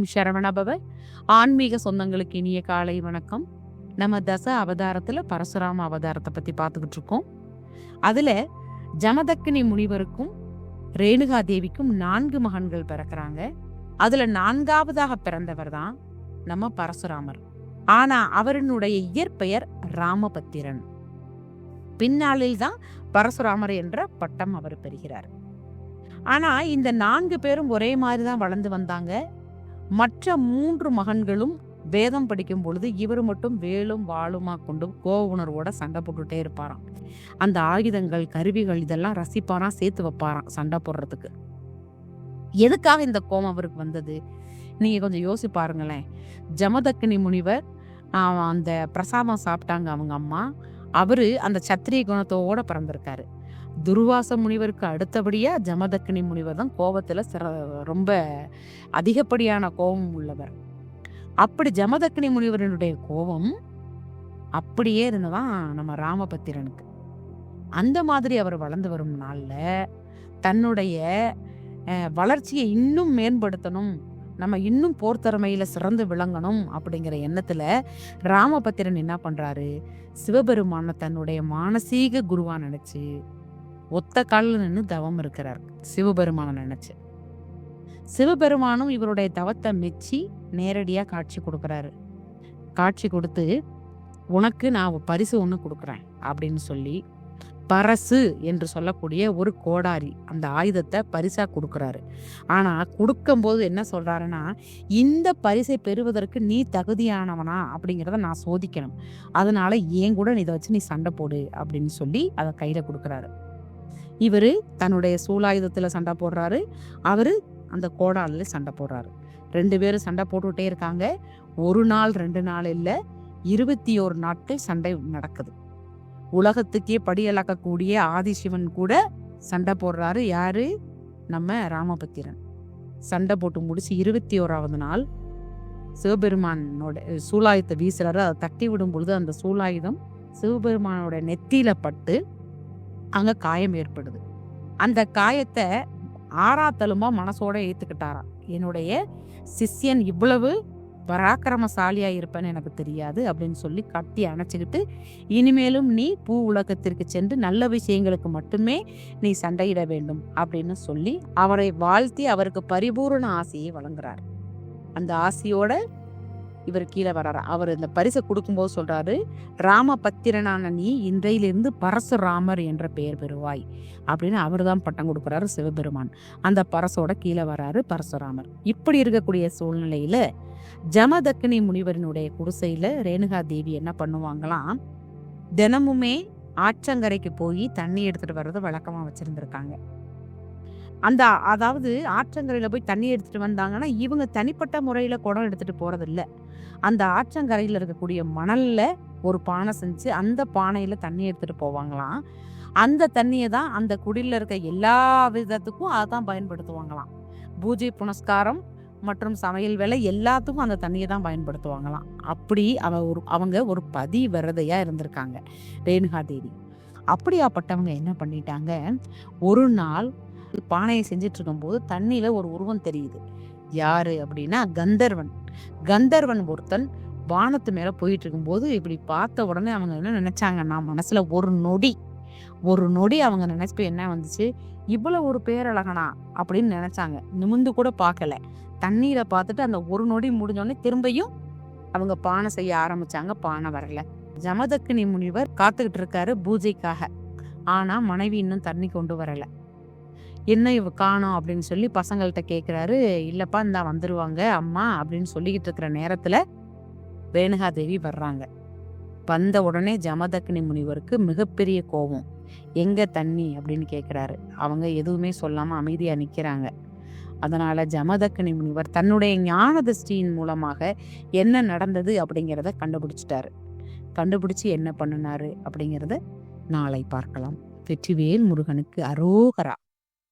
ஓம் சரவணபவ ஆன்மீக சொந்தங்களுக்கு இனிய காலை வணக்கம். நம்ம தச அவதாரத்தில் பரசுராம அவதாரத்தை பற்றி பார்த்துக்கிட்டு இருக்கோம். அதில் ஜமதக்கினி முனிவருக்கும் ரேணுகா தேவிக்கும் நான்கு மகன்கள் பிறக்கிறாங்க. அதில் நான்காவதாக பிறந்தவர் தான் நம்ம பரசுராமர். ஆனால் அவரினுடைய இயற்பெயர் ராமபத்திரன். பின்னாளில் தான் பரசுராமர் என்ற பட்டம் அவர் பெறுகிறார். ஆனால் இந்த நான்கு பேரும் ஒரே மாதிரி தான் வளர்ந்து வந்தாங்க. மற்ற மூன்று மகன்களும் வேதம் படிக்கும் பொழுது இவர் மட்டும் வேலும் வாளுமா கொண்டு கோவ உணர்வோட சண்டை போட்டுட்டே இருப்பாராம். அந்த ஆயுதங்கள் கருவிகள் இதெல்லாம் ரசிப்பாராம் சேர்த்து வைப்பாராம் சண்டை போடுறதுக்கு. எதுக்காக இந்த கோபம் அவருக்கு வந்தது? நீங்க கொஞ்சம் யோசி பாருங்களேன். ஜமதக்கினி முனிவர் அந்த பிரசாதம் சாப்பிட்டாங்க அவங்க அம்மா. அவரு அந்த சத்திரிய குணத்தோட பிறந்திருக்காரு. துர்வாச முனிவருக்கு அடுத்தபடியா ஜமதக்கினி முனிவர் தான் கோபத்துல சிற ரொம்ப அதிகப்படியான கோபம் உள்ளவர். அப்படி ஜமதக்கினி முனிவரனுடைய கோபம் அப்படியே இருந்ததான் நம்ம ராமபத்திரனுக்கு. அந்த மாதிரி அவர் வளர்ந்து வரும் நாளில் தன்னுடைய வளர்ச்சியை இன்னும் மேம்படுத்தணும் நம்ம இன்னும் போர்த்திறமையில் சிறந்து விளங்கணும் அப்படிங்கிற எண்ணத்தில் ராமபத்திரன் என்ன பண்ணுறாரு சிவபெருமான தன்னுடைய மானசீக குருவாக நினச்சி ஒத்த காலில் நின்று தவம் இருக்கிறார். சிவபெருமானை நினைச்சு. சிவபெருமானும் இவருடைய தவத்தை மெச்சி நேரடியாக காட்சி கொடுக்குறாரு. காட்சி கொடுத்து உனக்கு நான் பரிசு ஒன்று கொடுக்குறேன் அப்படின்னு சொல்லி பரசு என்று சொல்லக்கூடிய ஒரு கோடாரி அந்த ஆயுதத்தை பரிசா கொடுக்குறாரு. ஆனா கொடுக்கும்போது என்ன சொல்றாருன்னா இந்த பரிசை பெறுவதற்கு நீ தகுதியானவனா? அப்படிங்கிறத நான் சோதிக்கணும். அதனால ஏன் கூட இதை வச்சு நீ சண்டை போடு அப்படின்னு சொல்லி அதை கையில கொடுக்குறாரு. இவர் தன்னுடைய சூலாயுதத்தில் சண்டை போடுறாரு. அவர் அந்த கோடாலில் சண்டை போடுறாரு. ரெண்டு பேரும் சண்டை போட்டுக்கிட்டே இருக்காங்க. ஒரு நாள் ரெண்டு நாள் இல்லை இருபத்தி ஓரு நாட்கள் சண்டை நடக்குது. உலகத்துக்கே படியலக்கக்கூடிய ஆதிசிவன் கூட சண்டை போடுறாரு. யாரு? நம்ம ராமபத்திரன். சண்டை போட்டு முடிச்சு இருபத்தி ஓராவது நாள் சிவபெருமானோட சூலாயுதத்தை வீசுறாரு. அதை தட்டி விடும் பொழுது அந்த சூலாயுதம் சிவபெருமானோட நெத்தியில பட்டு அங்கே காயம் ஏற்படுது. அந்த காயத்தை ஆறாத்தலுமா மனசோட ஏற்றுக்கிட்டாராம் என்னுடைய சிஷ்யன் இவ்வளவு பராக்கிரமசாலியாக இருப்பேன்னு எனக்கு தெரியாது அப்படின்னு சொல்லி கட்டி அணைச்சிக்கிட்டு இனிமேலும் நீ பூ உலகத்திற்கு சென்று நல்ல விஷயங்களுக்கு மட்டுமே நீ சண்டையிட வேண்டும் அப்படின்னு சொல்லி அவரை வாழ்த்தி அவருக்கு பரிபூரண ஆசையை வழங்குறார். அந்த ஆசையோட இவர் கீழே வர்றாரு அவர் இந்த பரிசை கொடுக்கும்போது சொல்றாரு ராமபத்திரனான நீ இன்றையிலிருந்து பரசுராமர் என்ற பெயர் பெறுவாய். அப்படின்னு அவர் தான் பட்டம் கொடுக்குறாரு சிவபெருமான். அந்த பரசோட கீழே வராரு பரசுராமர். இப்படி இருக்கக்கூடிய சூழ்நிலையில ஜமதக்கினி முனிவரினுடைய குடிசையில ரேணுகா தேவி என்ன பண்ணுவாங்களாம்? தினமுமே ஆற்றங்கரைக்கு போய் தண்ணி எடுத்துட்டு வர்றதை வழக்கமா வச்சிருந்திருக்காங்க. அந்த அதாவது ஆற்றங்கரையில் போய் தண்ணி எடுத்துகிட்டு வந்தாங்கன்னா இவங்க தனிப்பட்ட முறையில் குடம் எடுத்துகிட்டு போகிறதில்ல அந்த ஆற்றங்கரையில் இருக்கக்கூடிய மணலில் ஒரு பானை செஞ்சு அந்த பானையில் தண்ணி எடுத்துகிட்டு போவாங்களாம். அந்த தண்ணியை தான் அந்த குடியில் இருக்க எல்லா விதத்துக்கும் அதை தான் பயன்படுத்துவாங்களாம். பூஜை புனஸ்காரம் மற்றும் சமையல் வேலை எல்லாத்துக்கும் அந்த தண்ணியை தான் பயன்படுத்துவாங்களாம். அப்படி அவ ஒரு அவங்க ஒரு பதி விரதையாக இருந்திருக்காங்க. ரேணுகா தேவி. அப்படியாப்பட்டவங்க என்ன பண்ணிட்டாங்க? ஒரு நாள் பானையை செஞ்சுட்டு இருக்கும்போது தண்ணியில ஒரு உருவம் தெரியுது. யாரு அப்படின்னா கந்தர்வன். கந்தர்வன் ஒருத்தன் வானத்து மேல போயிட்டு இருக்கும்போது இப்படி பார்த்த உடனே அவங்க என்ன நினைச்சாங்கன்னா மனசுல ஒரு நொடி ஒரு நொடி அவங்க நினைப்பு என்ன வந்துச்சு? இவ்வளவு ஒரு பேரழகனா அப்படின்னு நினைச்சாங்க. நிமிந்து கூட பார்க்கல. தண்ணீரை பார்த்துட்டு அந்த ஒரு நொடி முடிஞ்சோடனே திரும்பியும் அவங்க பானை செய்ய ஆரம்பிச்சாங்க பானை வரல. ஜமதக்கினி முனிவர் காத்துக்கிட்டு இருக்காரு பூஜைக்காக. ஆனா மனைவி இன்னும் தண்ணி கொண்டு வரல. என்ன இவ காணோம் அப்படின்னு சொல்லி பசங்கள்கிட்ட கேட்குறாரு இல்லைப்பா இந்தா வந்துருவாங்க அம்மா அப்படின்னு சொல்லிக்கிட்டு இருக்கிற நேரத்தில் வேணுகாதேவி வர்றாங்க. வந்த உடனே ஜமதக்னி முனிவருக்கு மிகப்பெரிய கோபம். எங்க தண்ணி? அப்படின்னு கேட்குறாரு அவங்க எதுவுமே சொல்லாமல் அமைதியாக நிற்கிறாங்க அதனால ஜமதக்னி முனிவர் தன்னுடைய ஞான திருஷ்டியின் மூலமாக என்ன நடந்தது அப்படிங்கிறத கண்டுபிடிச்சிட்டாரு. கண்டுபிடிச்சு என்ன பண்ணினாரு அப்படிங்கிறத நாளை பார்க்கலாம். வெற்றிவேல் முருகனுக்கு அரோகரா.